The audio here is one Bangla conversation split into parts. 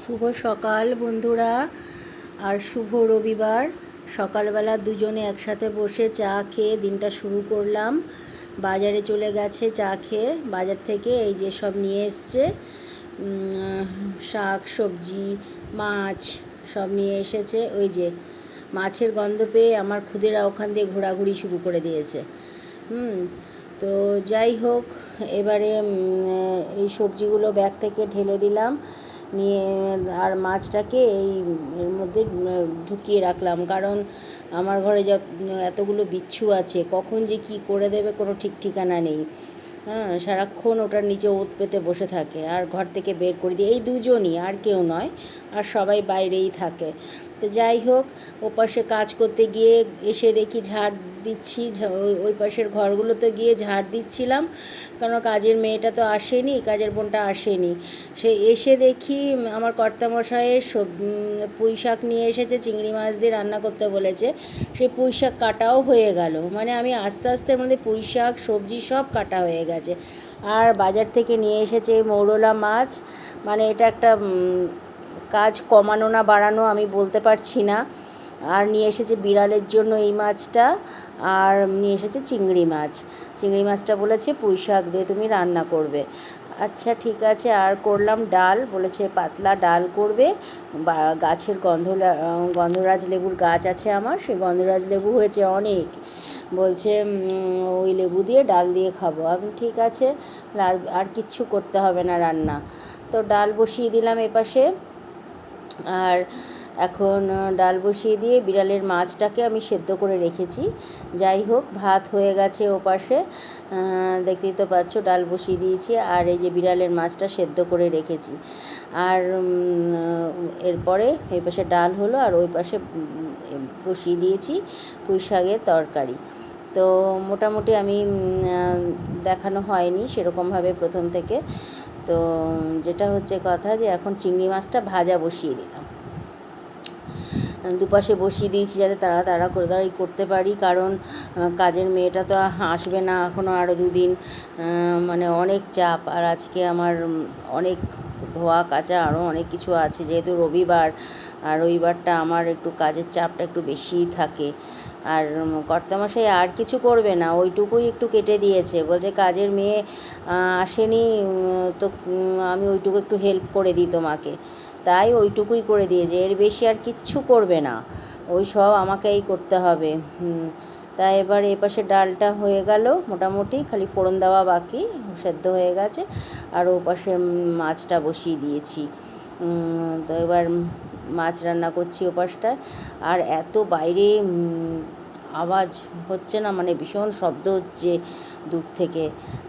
শুভ সকাল বন্ধুরা, আর শুভ রবিবার। সকালবেলা দুজনে একসাথে বসে চা খেয়ে দিনটা শুরু করলাম। বাজারে চলে গেছে চা খেয়ে। বাজার থেকে এই যে সব নিয়ে এসছে শাক, সবজি, মাছ সব নিয়ে এসেছে। ওই যে মাছের গন্ধ পেয়ে আমার খুদেরা ওখান দিয়ে ঘোরাঘুরি শুরু করে দিয়েছে। হুম, তো যাই হোক, এবারে এই সবজিগুলো ব্যাগ থেকে ঢেলে দিলাম। নিয়ে আর মাছটাকে এই এর মধ্যে ঢুকিয়ে রাখলাম। কারণ আমার ঘরে যত, এতগুলো বিচ্ছু আছে, কখন যে কি করে দেবে কোনো ঠিক ঠিকানা নেই। হ্যাঁ সারাক্ষণ ওটার নিচে ওত পেতে বসে থাকে, আর ঘর থেকে বের করে দিই এই দুজনই, আর কেউ নয়, আর সবাই বাইরেই থাকে। তো যাই হোক, ওপাশে কাজ করতে গিয়ে এসে দেখি ঝাড় দিচ্ছি ওই- পাশের ঘরগুলোতে গিয়ে ঝাড় দিচ্ছিলাম। কারণ কাজের মেয়েটা তো আসেনি, কাজের বোনটা আসেনি। সে এসে দেখি আমার কর্তামশাইয়ের সব পুঁই শাক নিয়ে এসেছে, চিংড়ি মাছ দিয়ে রান্না করতে বলেছে। সেই পুঁই শাক কাটাও হয়ে গেল। মানে আমি আস্তে আস্তে মধ্যে পুঁই শাক, সবজি সব কাটা হয়ে গেছে। আর বাজার থেকে নিয়ে এসেছে মৌরলা মাছ। মানে এটা একটা কাজ কমানো না বাড়ানো আমি বলতে পারছি না। আর নিয়ে এসেছে বিড়ালের জন্য এই মাছটা, আর নিয়ে এসেছে চিংড়ি মাছ। চিংড়ি মাছটা বলেছে, পুঁই শাক দিয়ে তুমি রান্না করবে। আচ্ছা ঠিক আছে, আর করলাম ডাল, বলেছে পাতলা ডাল করবে। বা, গাছের গন্ধ, গন্ধরাজ লেবুর গাছ আছে আমার, সেই গন্ধরাজ লেবু হয়েছে অনেক। বলছে ওই লেবু দিয়ে ডাল দিয়ে খাব। আমি, ঠিক আছে, আর আর কিচ্ছু করতে হবে না রান্না। তো ডাল বসিয়ে দিলাম এপাশে। আর এখন ডাল বসিয়ে দিয়ে বিড়ালের মাছটাকে আমি সেদ্ধ করে রেখেছি। যাই হোক, ভাত হয়ে গেছে ওপাশে। দেখতেই তো পাচ্ছ, ডাল বসিয়ে দিয়েছি আর এই যে বিড়ালের মাছটা সেদ্ধ করে রেখেছি। আর এরপরে এই পাশে ডাল হলো আর ওই পাশে বসিয়ে দিয়েছি পুঁই শাকের তরকারি। তো মোটামুটি আমি দেখানো হয়নি সেরকমভাবে প্রথম থেকে। তো যেটা হচ্ছে কথা যে এখন চিংড়ি মাছটা ভাজা বসিয়ে দিলাম। দুপাশে বসিয়ে দিয়েছি যাতে তারা তারা করে তাড়াই করতে পারি। কারণ কাজের মেয়েটা তো আসবে না। এখনও আরও দুদিন মানে অনেক চাপ। আর আজকে আমার অনেক ধোয়া, কাচা আরও অনেক কিছু আছে। যেহেতু রবিবার, আর রবিবারটা আমার একটু কাজের চাপটা একটু বেশিই থাকে। আর কর্তামশাই আর কিছু করবে না। ওইটুকুই একটু কেটে দিয়েছে। বলছে, কাজের মেয়ে আসেনি তো আমি ওইটুকু একটু হেল্প করে দিই তোমাকে। তাই ওইটুকুই করে দিয়েছে এর বেশি আর কিচ্ছু করবে না। ওই সব আমাকেই করতে হবে। তাই এবার এপাশে ডালটা হয়ে গেল মোটামুটি, খালি ফোড়ন দেওয়া বাকি, সেদ্ধ হয়ে গেছে। আর ও পাশে মাছটা বসিয়ে দিয়েছি। তো এবার মাছ রান্না করছি ওপাশটায় আর এত বাইরে আওয়াজ হচ্ছে না মানে ভীষণ শব্দ হচ্ছে দূর থেকে।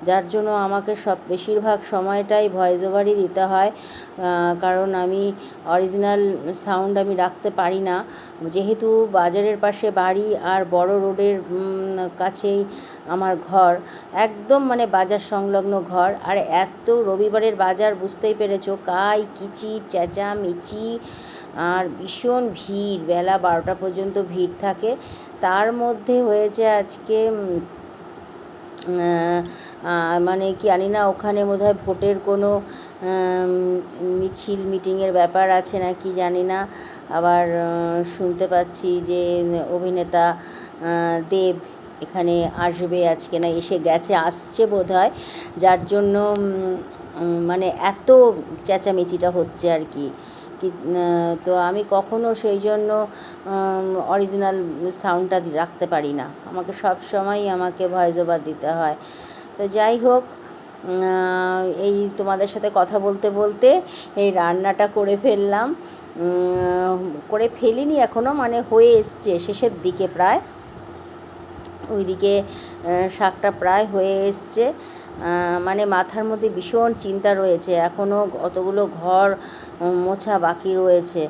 যার জন্য আমাকে সব, বেশিরভাগ সময়টাই ভয়েস ওভারই দিতে হয়। কারণ আমি অরিজিনাল সাউন্ড আমি রাখতে পারি না। যেহেতু বাজারের পাশে বাড়ি আর বড় রোডের কাছেই আমার ঘর, একদম মানে বাজার সংলগ্ন ঘর। আর এত রবিবারের বাজার, বুঝতেই পেরেছ, কাই কিচি, চেঁচামেচি, আর ভীষণ ভিড়, বেলা বারোটা পর্যন্ত ভিড় থাকে। তার মধ্যে হয়েছে আজকে মানে কি জানি না, ওখানে বোধহয় ভোটের কোনো মিছিল, মিটিংয়ের ব্যাপার আছে না কি জানি না। আবার শুনতে পাচ্ছি যে অভিনেতা দেব এখানে আসবে আজকে না, এসে গেছে, আসছে বোধ হয় যার জন্য মানে এত চেঁচামেচিটা হচ্ছে আর কি। কি তো আমি কখনো সেই জন্য অরিজিনাল সাউন্ডটা রাখতে পারি না। আমাকে সব সময় আমাকে ভয়েস ওভার দিতে হয়। তো যাই হোক এই তোমাদের সাথে কথা বলতে বলতে এই রান্নাটা করে ফেললাম। করে ফেলিনি এখনও মানে হয়ে এসছে, শেষের দিকে প্রায়। ওইদিকে শাকটা প্রায় হয়ে এসছে। মানে মাথার মধ্যে ভীষণ চিন্তা রয়েছে। এখনও অতগুলো ঘর মোছা বাকি রয়েছে।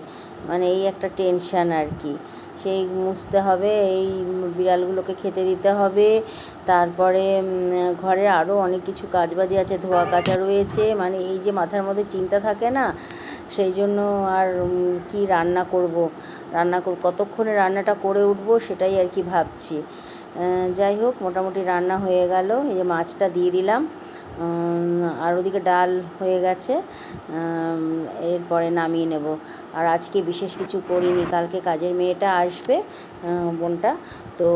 মানে এই একটা টেনশান আর কি। সেই মুছতে হবে, এই বিড়ালগুলোকে খেতে দিতে হবে। তারপরে ঘরে আরও অনেক কিছু কাজবাজি আছে, ধোয়া কাচা রয়েছে। মানে এই যে মাথার মধ্যে চিন্তা থাকে না, সেই জন্য আর কি রান্না করব? রান্না কতক্ষণে রান্নাটা করে উঠবো সেটাই আর কি ভাবছি। যাই হোক, মোটামুটি রান্না হয়ে গেল। এই যে মাছটা দিয়ে দিলাম। আর ওদিকে ডাল হয়ে গেছে। এরপরে নামিয়ে নেব। আর আজকে বিশেষ কিছু করিনি। কালকে কাজের মেয়েটা আসবে বোনটা। তো,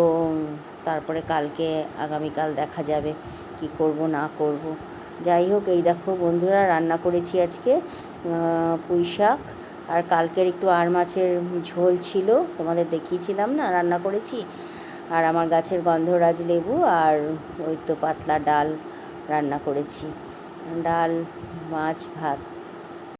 তারপরে কালকে আগামীকাল দেখা যাবে কি করব, না করব। যাই হোক, এই দেখো বন্ধুরা, রান্না করেছি আজকে পুঁই শাক। আর কালকের একটু আর মাছের ঝোল ছিল। তোমাদের দেখিয়েছিলাম না, রান্না করেছি? আর আমার গাছের গন্ধরাজ লেবু আর ওই তো পাতলা ডাল রান্না করেছি। ডাল, মাছ, ভাত।